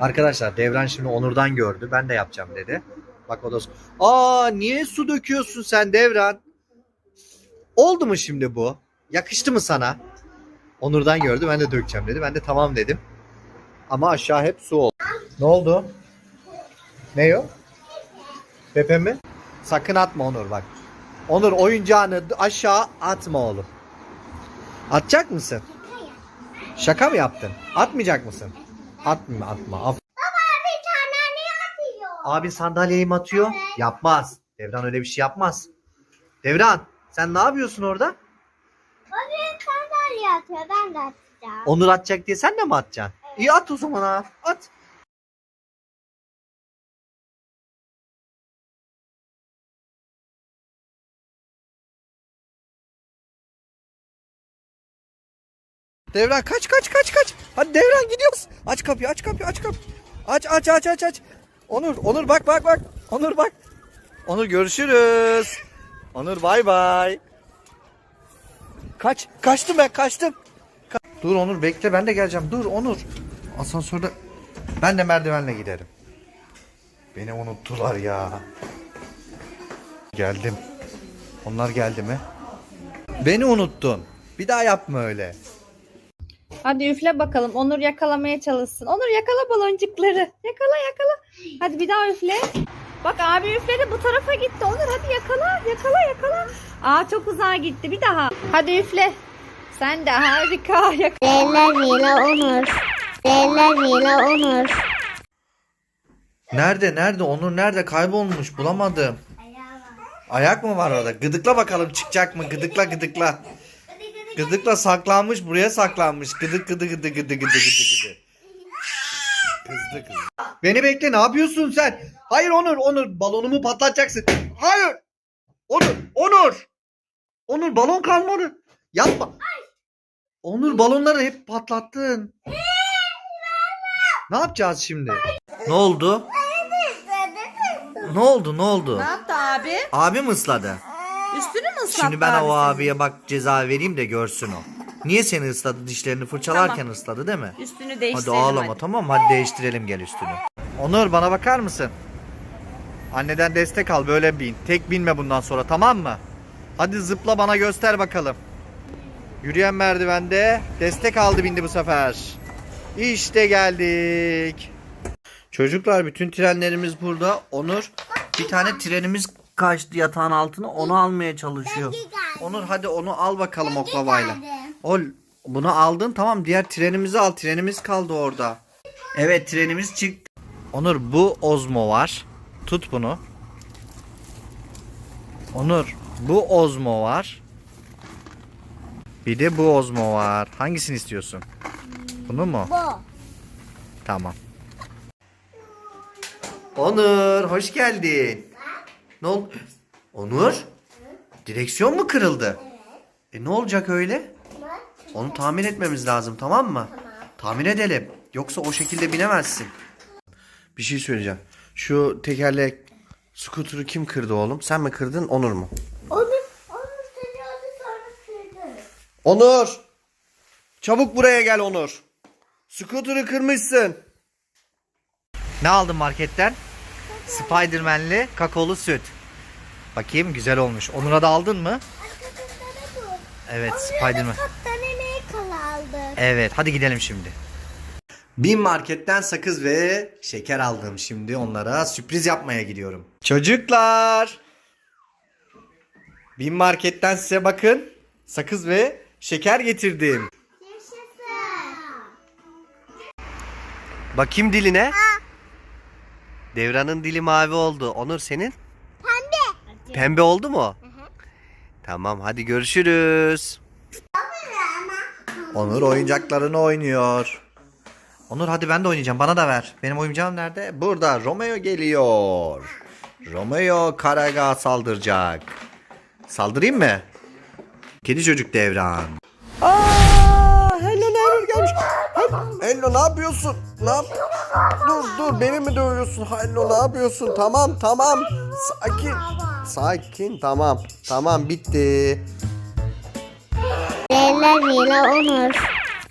Arkadaşlar Devran şimdi Onur'dan gördü. Ben de yapacağım dedi. Bak o da Aa niye su döküyorsun sen Devran? Oldu mu şimdi bu? Yakıştı mı sana? Onur'dan gördü. Ben de dökeceğim dedi. Ben de tamam dedim. Ama aşağı hep su oldu. Ne oldu? Ne o? Pepe mi? Sakın atma Onur bak. Onur oyuncağını aşağı atma oğlum. Atacak mısın? Şaka mı yaptın? Atmayacak mısın? Atma atma. Af- Bir tane ne atıyor? Abin sandalyeyi mi atıyor? Yapmaz. Devran öyle bir şey yapmaz. Devran sen ne yapıyorsun orada? O bir sandalye atıyor. Ben de atacağım. Onur atacak diye sen de mi atacaksın? İyi at o zaman ha. At. Devran kaç kaç kaç kaç. Hadi Devran gidiyoruz. Aç kapıyı aç kapıyı aç kapıyı. Aç aç aç aç aç. Onur Onur bak bak bak. Onur bak. Onur görüşürüz. Onur bay bay. Kaç kaçtım ben kaçtım. Ka- Dur Onur bekle ben de geleceğim. Dur Onur. Asansörde ben de merdivenle giderim. Beni unuttular ya. Geldim. Onlar geldi mi? Beni unuttun. Bir daha yapma öyle. Hadi üfle bakalım. Onur yakalamaya çalışsın. Onur yakala baloncukları. Yakala yakala. Hadi bir daha üfle. Bak abi üfledi bu tarafa gitti. Onur hadi yakala yakala yakala. Aa çok uzağa gitti bir daha. Hadi üfle. Sen de harika. Yakala. Leyla Mila Onur. Leyla Mila Onur. Nerede nerede Onur nerede kaybolmuş bulamadım. Ayak mı var orada? Gıdıkla bakalım çıkacak mı? Gıdıkla gıdıkla. Gıdıkla saklanmış buraya saklanmış. Gıdık gıdı gıdı gıdı gıdı gıdı gıdı. Kızdı kızdı. Beni bekle ne yapıyorsun sen? Hayır Onur Onur balonumu patlatacaksın. Hayır. Onur Onur. Onur balon kalmadı. Yapma. Onur balonları hep patlattın. Ne yapacağız şimdi? Ne oldu? Ne oldu ne oldu? Ne yaptı abi? Abi mi ısladı? Üstünü mü ıslattı Şimdi ben abi o abiye bak ceza vereyim de görsün o. Niye seni ısladı dişlerini fırçalarken ısladı değil mi? Üstünü Hadi değiştirelim ağlama tamam mı? Hadi değiştirelim gel üstünü. Onur bana bakar mısın? Anneden destek al böyle bin. Tek binme bundan sonra tamam mı? Hadi zıpla bana göster bakalım. Yürüyen merdivende destek aldı bindi bu sefer. İşte geldik. Çocuklar bütün trenlerimiz burada. Onur bir tane trenimiz kaçtı yatağın altına onu almaya çalışıyor. Onur hadi onu al bakalım oklavayla. Ol bunu aldın tamam diğer trenimizi al. Trenimiz kaldı orada. Evet trenimiz çıktı. Onur bu Ozmo var. Tut bunu. Onur bu Ozmo var. Bir de bu Ozmo var. Hangisini istiyorsun? Bunu mu? Bu. Tamam. Onur hoş geldin. Ne oldu? Onur? Direksiyon mu kırıldı? E ne olacak öyle? Onu tamir etmemiz lazım tamam mı? Tamir edelim. Yoksa o şekilde binemezsin. Bir şey söyleyeceğim. Şu tekerlek skuturu kim kırdı oğlum? Sen mi kırdın Onur mu? Onu, onu sürüyordu sonra sürdü. Onur! Çabuk buraya gel Onur. Scooter'ı kırmışsın. Ne aldın marketten? Spiderman'li kakaolu süt. Bakayım güzel olmuş. Onur'a da aldın mı? Evet Spiderman. Evet hadi gidelim şimdi. Bin marketten sakız ve şeker aldım şimdi onlara sürpriz yapmaya gidiyorum. Çocuklar! Bin marketten size bakın sakız ve şeker getirdim. Yaşasın. Bakayım diline. Devran'ın dili mavi oldu. Onur senin? Pembe. Pembe oldu mu? Tamam hadi görüşürüz. Onur oyuncaklarını oynuyor. Onur hadi ben de oynayacağım. Bana da ver. Benim oyuncağım nerede? Burada. Romeo geliyor. Romeo Karaga saldıracak. Saldırayım mı? Kedi çocuk devran. Aa, Hello Neighbor gelmiş. Hello ne yapıyorsun? Ne yap? Dur dur beni mi dövüyorsun? Hello ne yapıyorsun? Tamam tamam. Sakin. Sakin tamam. Tamam bitti. Leyla Mila Onur.